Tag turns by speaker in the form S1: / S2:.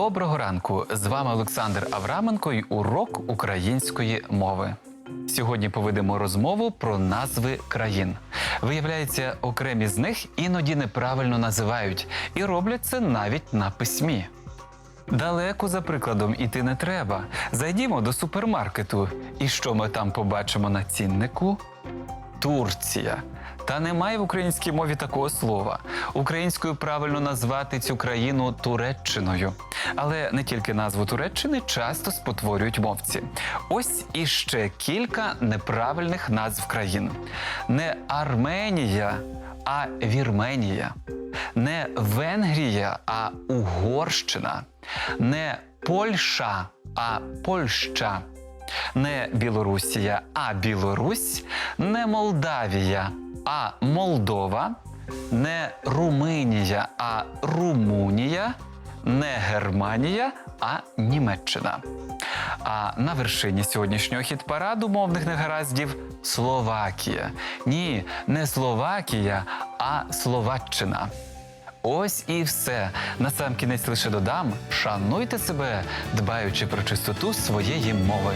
S1: Доброго ранку! З вами Олександр Авраменко і урок української мови. Сьогодні поведемо розмову про назви країн. Виявляється, окремі з них іноді неправильно називають і роблять це навіть на письмі. Далеко за прикладом іти не треба. Зайдімо до супермаркету. І що ми там побачимо на ціннику? Турція. Та немає в українській мові такого слова. Українською правильно назвати цю країну Туреччиною. Але не тільки назву Туреччини часто спотворюють мовці. Ось іще кілька неправильних назв країн: не Арменія, а Вірменія, не Венгрія, а Угорщина, не Польща, а Польща не Білорусія, а Білорусь, не Молдавія, а Молдова, не Румунія, а Румунія, не Германія, а Німеччина. А на вершині сьогоднішнього хіт-параду мовних негараздів Словакія. Ні, не Словакія, а Словаччина. Ось і все. На сам кінець лише додам: шануйте себе, дбаючи про чистоту своєї мови.